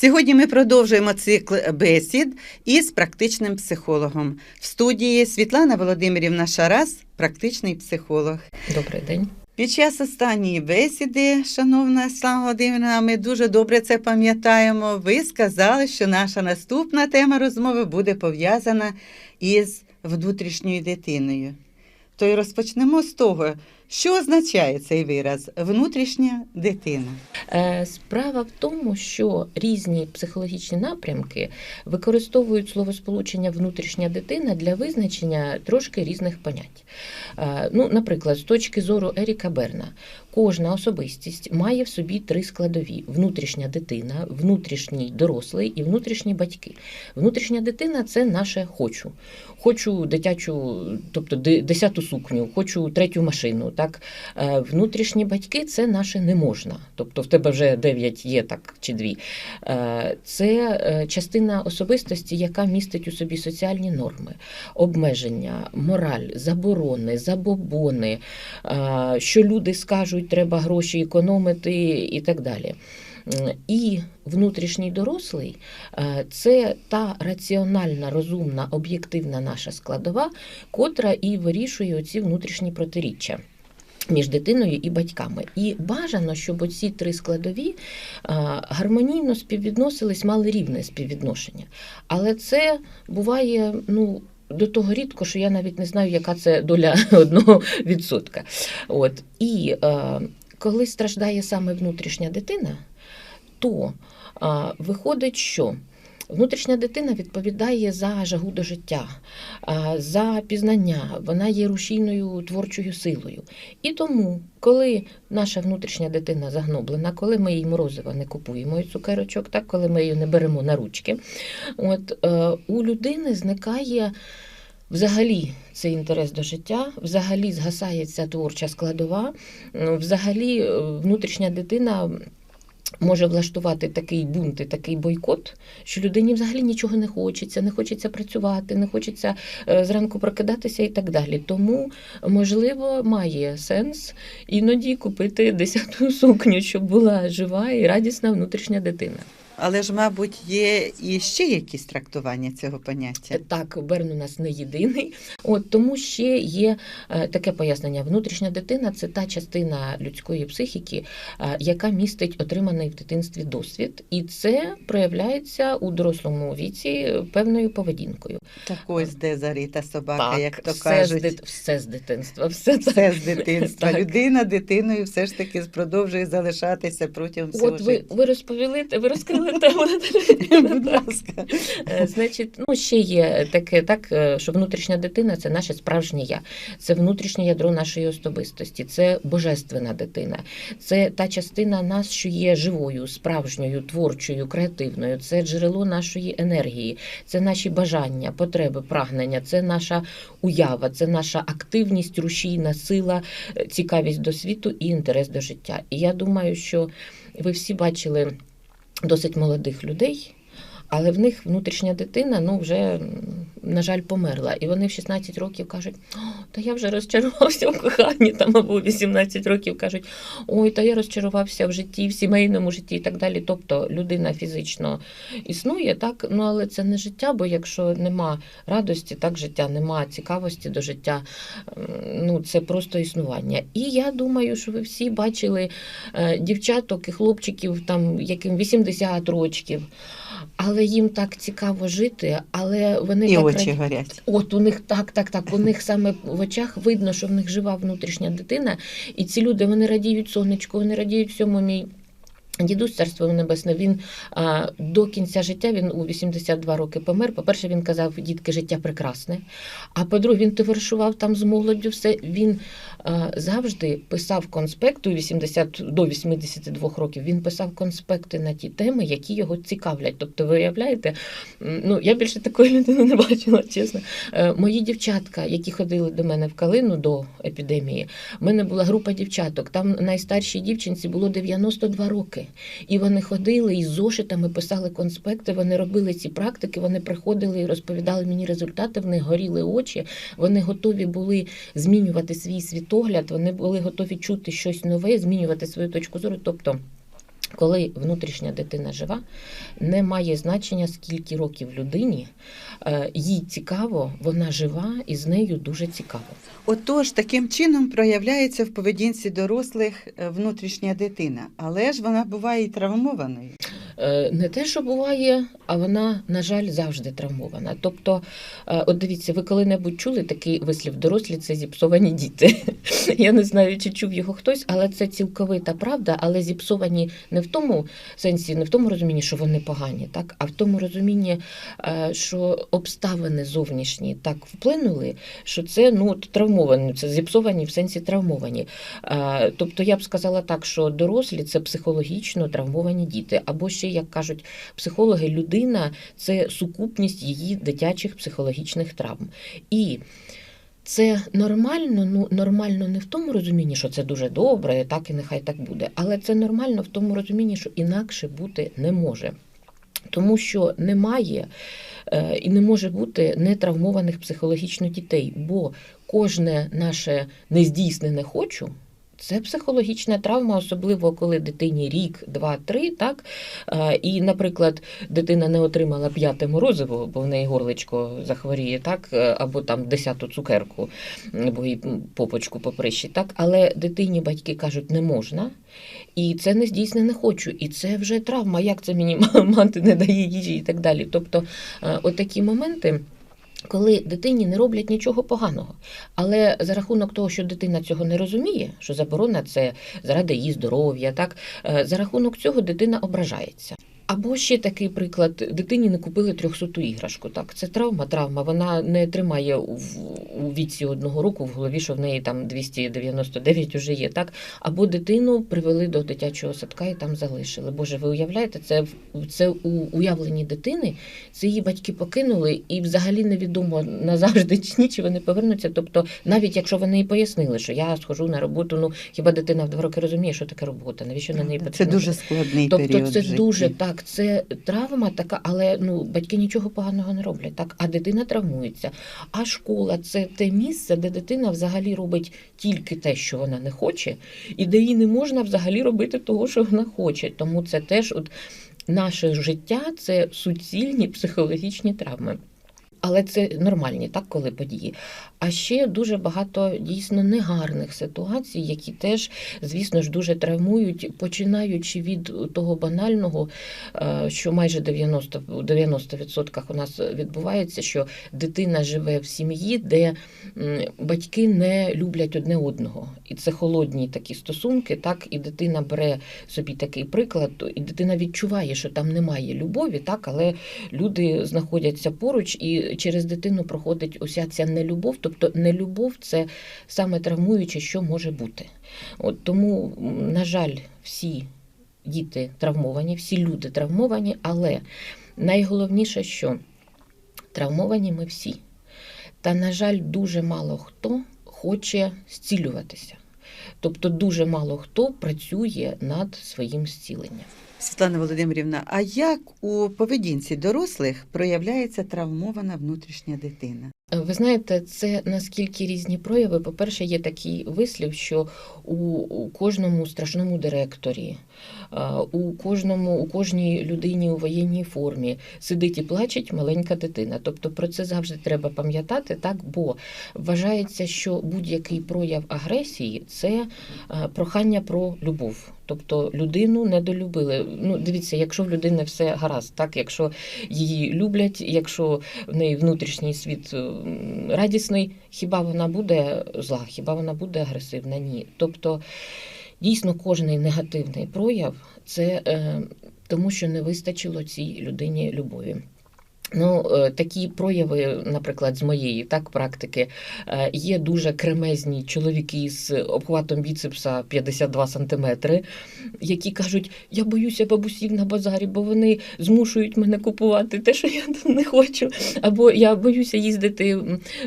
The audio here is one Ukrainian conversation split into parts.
Сьогодні ми продовжуємо цикл бесід із практичним психологом. В студії Світлана Володимирівна Шарас, практичний психолог. Добрий день. Під час останньої бесіди, шановна Слава Володимирівна, ми дуже добре це пам'ятаємо. Ви сказали, що наша наступна тема розмови буде пов'язана із внутрішньою дитиною. То й розпочнемо з того, що означає цей вираз внутрішня дитина. Е, Справа в тому, що різні психологічні напрямки використовують словосполучення внутрішня дитина для визначення трошки різних понять. Е, Ну, наприклад, з точки зору Еріка Берна, кожна особистість має в собі три складові: внутрішня дитина, внутрішній дорослий і внутрішні батьки. Внутрішня дитина це наше хочу. Хочу дитячу, тобто десяту сукню, хочу третю машину. Так Е, внутрішні батьки це наше не можна. Тобто в тебе вже дев'ять є, так чи дві. Е, Це е, частина особистості, яка містить у собі соціальні норми, обмеження, мораль, заборони, забобони, що люди скажуть, треба гроші економити і так далі. І внутрішній дорослий е, це та раціональна, розумна, об'єктивна наша складова, котра і вирішує оці внутрішні протиріччя. Між дитиною і батьками, і бажано, щоб оці три складові гармонійно співвідносились, мали рівне співвідношення. Але це буває ну до того рідко, що я навіть не знаю, яка це доля одного відсотка. От і е, коли страждає саме внутрішня дитина, то е, виходить, що внутрішня дитина відповідає за жагу до життя, за пізнання, вона є рушійною творчою силою. І тому, коли наша внутрішня дитина загноблена, коли ми їй морозива не купуємо і цукерочок, так, коли ми її не беремо на ручки, от, е, у людини зникає. Взагалі цей інтерес до життя, взагалі згасає ця творча складова, взагалі е, внутрішня дитина може влаштувати такий бунт і такий бойкот, що людині взагалі нічого не хочеться, не хочеться працювати, не хочеться е, зранку прокидатися і так далі. Тому, можливо, має сенс іноді купити десяту сукню, щоб була жива і радісна внутрішня дитина. Але ж, мабуть, є і ще якісь трактування цього поняття. Так, Берн у нас не єдиний. От тому ще є е, таке пояснення: внутрішня дитина це та частина людської психіки, е, яка містить отриманий в дитинстві досвід, і це проявляється у дорослому віці певною поведінкою. Так ось де зарита собака, як то все, кажуть. з дит... все з дитинства, все. Все з дитинства. Так. Людина дитиною все ж таки продовжує залишатися протягом всього От ви, життя. ви розповіли, ви розкрили тему. Будь ласка. Е, Значить, ну ще є таке, так е, що внутрішня дитина це наше справжнє я, це внутрішнє ядро нашої особистості, це божественна дитина, це та частина нас, що є живою, справжньою, творчою, креативною. Це джерело нашої енергії, це наші бажання, потреби, прагнення, це наша уява, це наша активність, рушійна сила, е, цікавість до світу і інтерес до життя. І я думаю, що ви всі бачили досить молодих людей. Але в них внутрішня дитина ну вже на жаль померла. І вони в 16 років кажуть: та я вже розчарувався в коханні, там або 18 років кажуть, ой, та я розчарувався в житті, в сімейному житті і так далі. Тобто людина фізично існує, так ну але це не життя, бо якщо нема радості, так життя, нема цікавості до життя, ну це просто існування. І я думаю, що ви всі бачили е, дівчаток і хлопчиків, там яким 80 років. Але їм так цікаво жити, але вони І так очі горять. От у них так, так, так. У них саме в очах видно, що в них жива внутрішня дитина, і ці люди вони радіють сонечку, вони радіють всьому мій. Дідусь царство небесне, він а, до кінця життя він у 82 роки помер. По-перше, він казав, дітки, життя прекрасне. А по-друге, він товаришував там з молоддю. Все він а, завжди писав конспекти у 80, до 82 років. Він писав конспекти на ті теми, які його цікавлять. Тобто, ви уявляєте, м, ну я більше такої людини не бачила, чесно. Е, Мої дівчатка, які ходили до мене в Калину до епідемії, в мене була група дівчаток. Там найстаршій дівчинці було 92 роки. І вони ходили із зошитами, писали конспекти, вони робили ці практики, вони приходили і розповідали мені результати, в них горіли очі, вони готові були змінювати свій світогляд, вони були готові чути щось нове, змінювати свою точку зору. Тобто Коли внутрішня дитина жива, не має значення, скільки років людині, е, їй цікаво, вона жива і з нею дуже цікаво. Отож, таким чином проявляється в поведінці дорослих е, внутрішня дитина, але ж вона буває і травмованою. Е, Не те, що буває, а вона, на жаль, завжди травмована. Тобто, е, от дивіться, ви коли-небудь чули такий вислів дорослі це зіпсовані діти. Я не знаю, чи чув його хтось, але це цілковита правда, але зіпсовані не в тому сенсі, не в тому розумінні, що вони погані, так, а в тому розумінні, е, що обставини зовнішні так вплинули, що це ну травмовані, це зіпсовані в сенсі травмовані. Тобто я б сказала так, що дорослі це психологічно травмовані діти, або ще, як кажуть психологи, людина це сукупність її дитячих психологічних травм. І це нормально, ну нормально не в тому розумінні, що це дуже добре, так і нехай так буде, але це нормально в тому розумінні, що інакше бути не може. Тому що немає е, і не може бути нетравмованих психологічно дітей, бо кожне наше нездійснене хочу. Це психологічна травма, особливо коли дитині рік, два, три, так і, наприклад, дитина не отримала п'яте морозиво, бо в неї горличко захворіє, так або там десяту цукерку, м, бо їй попочку поприщить, так але дитині батьки кажуть, не можна. І це не здійснене хочу, і це вже травма. Як це мені мати не дає їжі і так далі. Тобто, отакі моменти. Коли дитині не роблять нічого поганого, але за рахунок того, що дитина цього не розуміє, що заборона це заради її здоров'я, так е, за рахунок цього дитина ображається. Або ще такий приклад: дитині не купили трьохсоту іграшку. Так, це травма, травма. Вона не тримає у, у віці одного року в голові, що в неї там 299 уже є. Так, або дитину привели до дитячого садка і там залишили. Боже, ви уявляєте, це в- це у уявленні дитини. Це її батьки покинули, і взагалі невідомо назавжди чи ні, чи вони повернуться. Тобто, навіть якщо вони і пояснили, що я схожу на роботу, ну хіба дитина в два роки розуміє, що таке робота? Навіщо на неї Це дуже складний Тобто період. це в житті. дуже так, це травма така, але ну батьки нічого поганого не роблять, так а дитина травмується. А школа це те місце, де дитина взагалі робить тільки те, що вона не хоче, і де їй не можна взагалі робити того, що вона хоче. Тому це теж от наше життя це суцільні психологічні травми. Але це нормальні, так, коли події. А ще дуже багато дійсно негарних ситуацій, які теж, звісно ж, дуже травмують, починаючи від того банального, е, що майже 90, у 90% у нас відбувається, що дитина живе в сім'ї, де батьки не люблять одне одного. І це холодні такі стосунки, так, і дитина бере собі такий приклад, і дитина відчуває, що там немає любові, так, але люди знаходяться поруч, і через дитину проходить уся ця нелюбов. Тобто нелюбов це саме травмуюче, що може бути. От тому, на жаль, всі діти травмовані, всі люди травмовані, але найголовніше, що травмовані ми всі. Та, на жаль, дуже мало хто хоче зцілюватися. Тобто дуже мало хто працює над своїм зціленням. Світлана Володимирівна, а як у поведінці дорослих проявляється травмована внутрішня дитина? Ви знаєте, це наскільки різні прояви. По-перше, є такий вислів, що у, кожному страшному директорі, у кожному, у кожній людині у воєнній формі сидить і плачеть маленька дитина. Тобто про це завжди треба пам'ятати, так бо вважається, що будь-який прояв агресії це прохання про любов. Тобто людину недолюбили. Ну, дивіться, якщо в людини все гаразд, так якщо її люблять, якщо в неї внутрішній світ радісний, хіба вона буде зла, хіба вона буде агресивна? Ні. Тобто, дійсно, кожний негативний прояв це е, тому, що не вистачило цій людині любові. Ну, е, такі прояви, наприклад, з моєї так практики, е, є дуже кремезні чоловіки з обхватом біцепса 52 сантиметри, які кажуть: я боюся бабусів на базарі, бо вони змушують мене купувати те, що я не хочу. Або я боюся їздити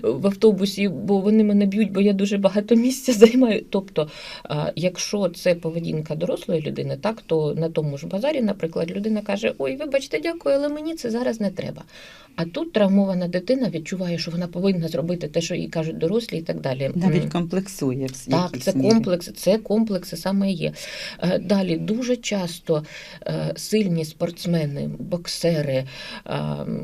в автобусі, бо вони мене б'ють, бо я дуже багато місця займаю. Тобто, е, якщо це поведінка дорослої людини, так то на тому ж базарі, наприклад, людина каже: Ой, вибачте, дякую, але мені це зараз не треба. А тут травмована дитина відчуває, що вона повинна зробити те, що їй кажуть дорослі, і так далі. Навіть комплексує в Так, це мірі. комплекс, це комплекси саме є. Е, Далі дуже часто е, сильні спортсмени, боксери, е,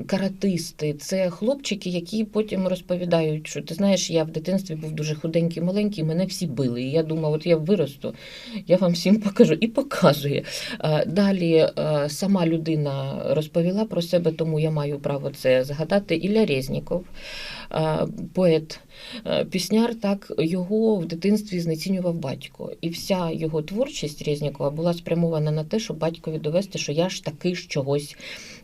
каратисти це хлопчики, які потім розповідають, що ти знаєш, я в дитинстві був дуже худенький, маленький, мене всі били. І я думав, от я виросту, я вам всім покажу і показує. Далі сама людина розповіла про себе, тому я маю право це згадати. Ілля Резніков, поет Пісняр так його в дитинстві знецінював батько, і вся його творчість Резнікова була спрямована на те, щоб батькові довести, що я ж таки ж чогось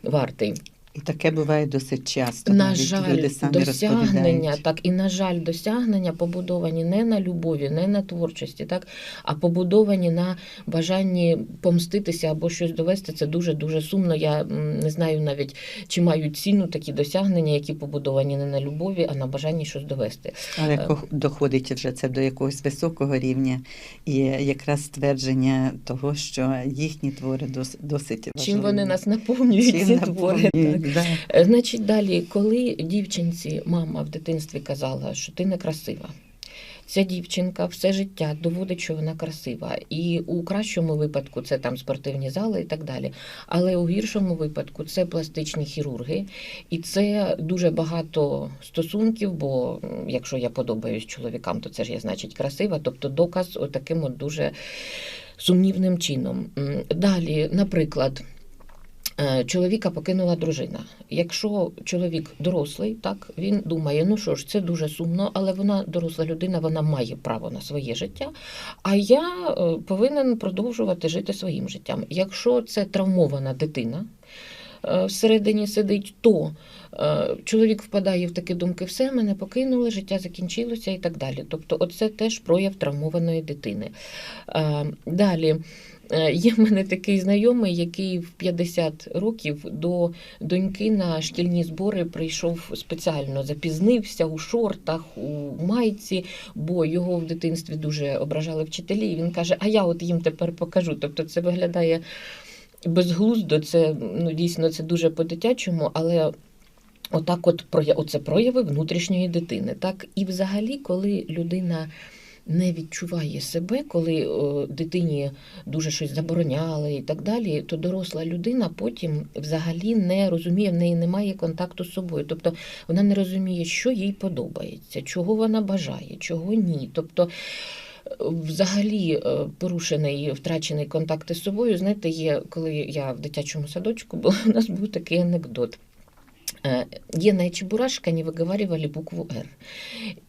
вартий. І таке буває досить часто. На навіть жаль, люди самі досягнення, так і на жаль, досягнення побудовані не на любові, не на творчості, так а побудовані на бажанні помститися або щось довести. Це дуже дуже сумно. Я не знаю навіть чи мають ціну такі досягнення, які побудовані не на любові, а на бажанні щось довести. Але Е. доходить вже це до якогось високого рівня, і якраз ствердження того, що їхні твори дос- досить Чим вони нас наповнюють, Чим ці твори. Так. Е, Значить, далі, коли дівчинці мама в дитинстві казала, що ти не красива. Ця дівчинка все життя доводить, що вона красива. І у кращому випадку це там спортивні зали і так далі. Але у гіршому випадку це пластичні хірурги, і це дуже багато стосунків. Бо якщо я подобаюсь чоловікам, то це ж я значить красива. Тобто доказ отаким от дуже сумнівним чином. Далі, наприклад. Е, Чоловіка покинула дружина. Якщо чоловік дорослий, так він думає, ну що ж, це дуже сумно, але вона доросла людина, вона має право на своє життя. А я е, повинен продовжувати жити своїм життям. Якщо це травмована дитина е, всередині сидить, то чоловік впадає в такі думки, все, мене покинули, життя закінчилося і так далі. Тобто, оце теж прояв травмованої дитини. Далі. Е, Є в мене такий знайомий, який в 50 років до доньки на шкільні збори прийшов спеціально, запізнився у шортах, у майці, бо його в дитинстві дуже ображали вчителі. І він каже: А я от їм тепер покажу. Тобто це виглядає безглуздо, це ну, дійсно це дуже по-дитячому, але. Отак, от оце прояви внутрішньої дитини. Так, і взагалі, коли людина не відчуває себе, коли о, дитині дуже щось забороняли і так далі, то доросла людина потім взагалі не розуміє, в неї немає контакту з собою. Тобто вона не розуміє, що їй подобається, чого вона бажає, чого ні. Тобто, е, взагалі е, порушений, втрачений контакт із собою. Знаєте, є, коли я в дитячому садочку була, у нас був такий анекдот. Э, Гена и Чебурашка не выговаривали букву «Р».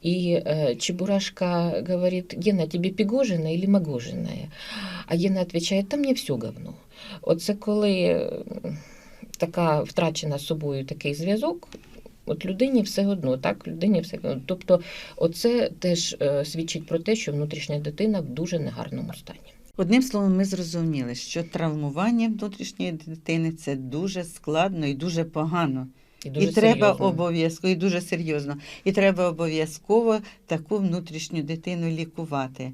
И э, Чебурашка говорит, Гена, тебе пігожина или магожиная? А Гена отвечает, та мне все говно. Оце коли е, така втрачена собою такий зв'язок, от людині все одно, так, людині все одно. Тобто, оце теж е, свідчить про те, що внутрішня дитина в дуже негарному стані. Одним словом, ми зрозуміли, що травмування внутрішньої дитини це дуже складно і дуже погано. І, дуже і треба обов'язково, і дуже серйозно. І треба обов'язково таку внутрішню дитину лікувати.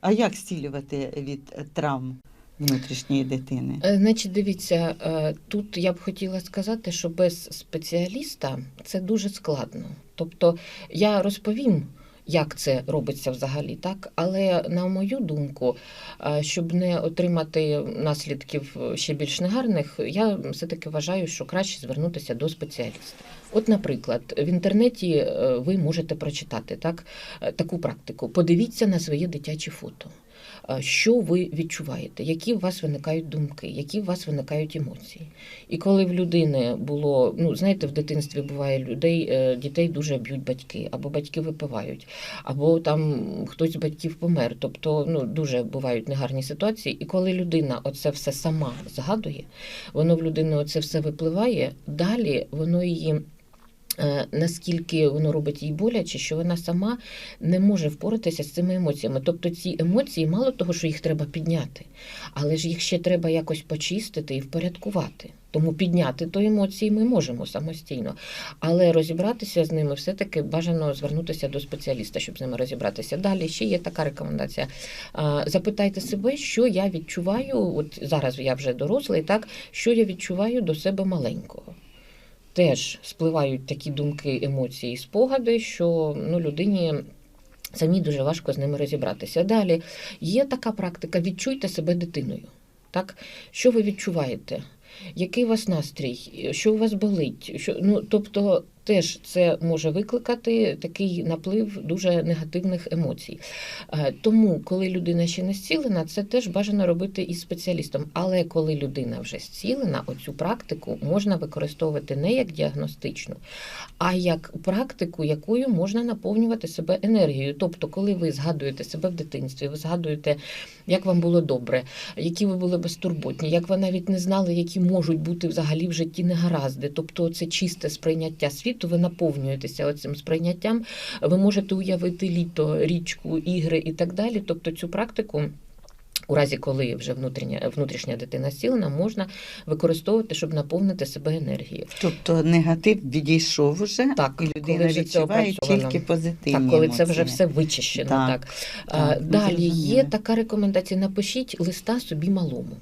А як зцілювати від травм внутрішньої дитини? Е, Значить, дивіться, е, тут я б хотіла сказати, що без спеціаліста це дуже складно. Тобто я розповім, як це робиться взагалі, так але на мою думку, е, щоб не отримати наслідків ще більш негарних, я все-таки вважаю, що краще звернутися до спеціаліста. От, наприклад, в інтернеті е, ви можете прочитати так, е, таку практику. Подивіться на своє дитяче фото. Е, Що ви відчуваєте, які у вас виникають думки, які у вас виникають емоції. І коли в людини було, ну знаєте, в дитинстві буває людей, е, дітей дуже б'ють батьки, або батьки випивають, або там хтось з батьків помер. Тобто ну, дуже бувають негарні ситуації. І коли людина оце все сама згадує, воно в людини оце все випливає, далі воно її. Е, Наскільки воно робить їй боляче, що вона сама не може впоратися з цими емоціями. Тобто ці емоції, мало того, що їх треба підняти, але ж їх ще треба якось почистити і впорядкувати. Тому підняти то емоції ми можемо самостійно, але розібратися з ними все-таки бажано звернутися до спеціаліста, щоб з ними розібратися. Далі ще є така рекомендація. Запитайте себе, що я відчуваю. От зараз я вже дорослий, так що я відчуваю до себе маленького. Теж спливають такі думки, емоції, спогади, що ну, людині. Самі дуже важко з ними розібратися. Далі є така практика: відчуйте себе дитиною. Так? Що ви відчуваєте? Який у вас настрій? Що у вас болить? Що, ну, тобто, теж це може викликати такий наплив дуже негативних емоцій. Е, Тому, коли людина ще не зцілена, це теж бажано робити із спеціалістом. Але коли людина вже зцілена, оцю практику можна використовувати не як діагностичну, а як практику, якою можна наповнювати себе енергією. Тобто, коли ви згадуєте себе в дитинстві, ви згадуєте, як вам було добре, які ви були безтурботні, як ви навіть не знали, які можуть бути взагалі в житті негаразди. Тобто, це чисте сприйняття світу, ви наповнюєтеся оцим сприйняттям. Ви можете уявити літо, річку, ігри і так далі. Тобто, цю практику. У разі, коли вже внутрішня, внутрішня дитина зцілена, можна використовувати, щоб наповнити себе енергією. Тобто негатив відійшов уже, Так, і людина коли відчуває тільки позитивні Так, коли це вже все вичищено. Так, Так, так, Далі є така рекомендація: напишіть листа собі малому.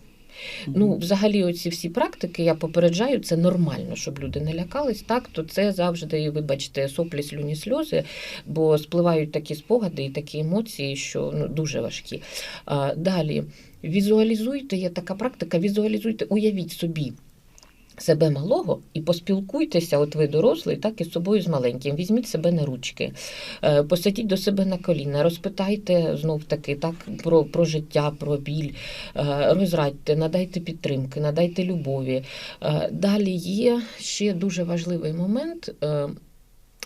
Ну, взагалі, оці всі практики я попереджаю, це нормально, щоб люди не лякались. Так, то це завжди, вибачте, соплі, слюні, сльози, бо спливають такі спогади і такі емоції, що ну, дуже важкі. А, далі візуалізуйте, є така практика, візуалізуйте, уявіть собі. Себе малого і поспілкуйтеся, от ви дорослий, так і з собою з маленьким. Візьміть себе на ручки, е, посадіть до себе на коліна, розпитайте знов таки так про, про життя, про біль, е, розрадьте, надайте підтримки, надайте любові. Е, Далі є ще дуже важливий момент.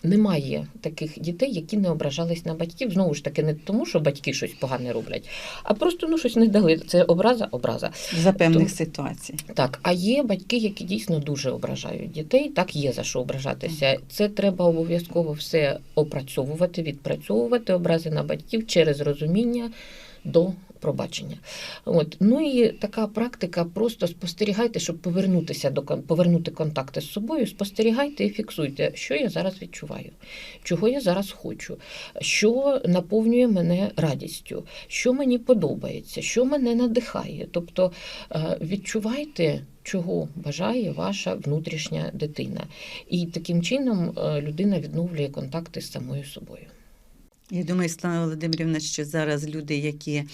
Немає таких дітей, які не ображались на батьків. Знову ж таки, не тому, що батьки щось погане роблять, а просто ну щось не дали. Це образа, образа. За певних Тому- ситуацій. Так, а є батьки, які дійсно дуже ображають дітей. Так, є за що ображатися. Це треба обов'язково все опрацьовувати, відпрацьовувати образи на батьків через розуміння до пробачення. От ну і така практика: просто спостерігайте, щоб повернутися до повернути контакти з собою. Спостерігайте і фіксуйте, що я зараз відчуваю, чого я зараз хочу, що наповнює мене радістю, що мені подобається, що мене надихає. Тобто е, відчувайте. Чого бажає ваша внутрішня дитина, і таким чином е, людина відновлює контакти з самою собою. Я думаю, Слава Володимирівна, що зараз люди, які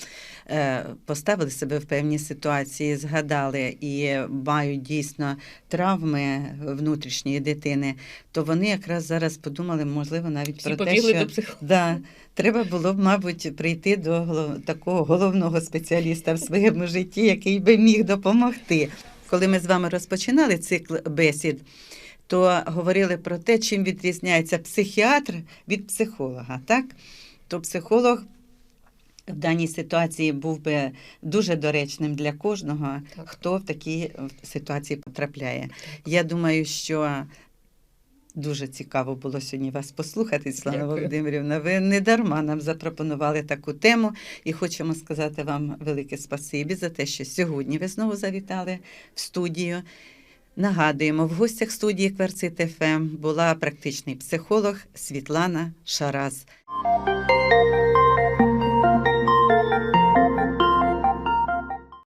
е, поставили себе в певні ситуації, згадали і мають дійсно травми внутрішньої дитини, то вони якраз зараз подумали, можливо, навіть Всі про те, що да, треба було б, мабуть, прийти до такого головного спеціаліста в своєму житті, який би міг допомогти. Коли ми з вами розпочинали цикл бесід, то говорили про те, чим відрізняється психіатр від психолога. Так? То психолог в даній ситуації був би дуже доречним для кожного, Так. хто в такій ситуації потрапляє. Я думаю, що дуже цікаво було сьогодні вас послухати, Слава Дякую. Володимирівна. Ви не дарма нам запропонували таку тему, і хочемо сказати вам велике спасибі за те, що сьогодні ви знову завітали в студію. Нагадуємо, в гостях студії Кверцит ФМ була практичний психолог Світлана Шараз.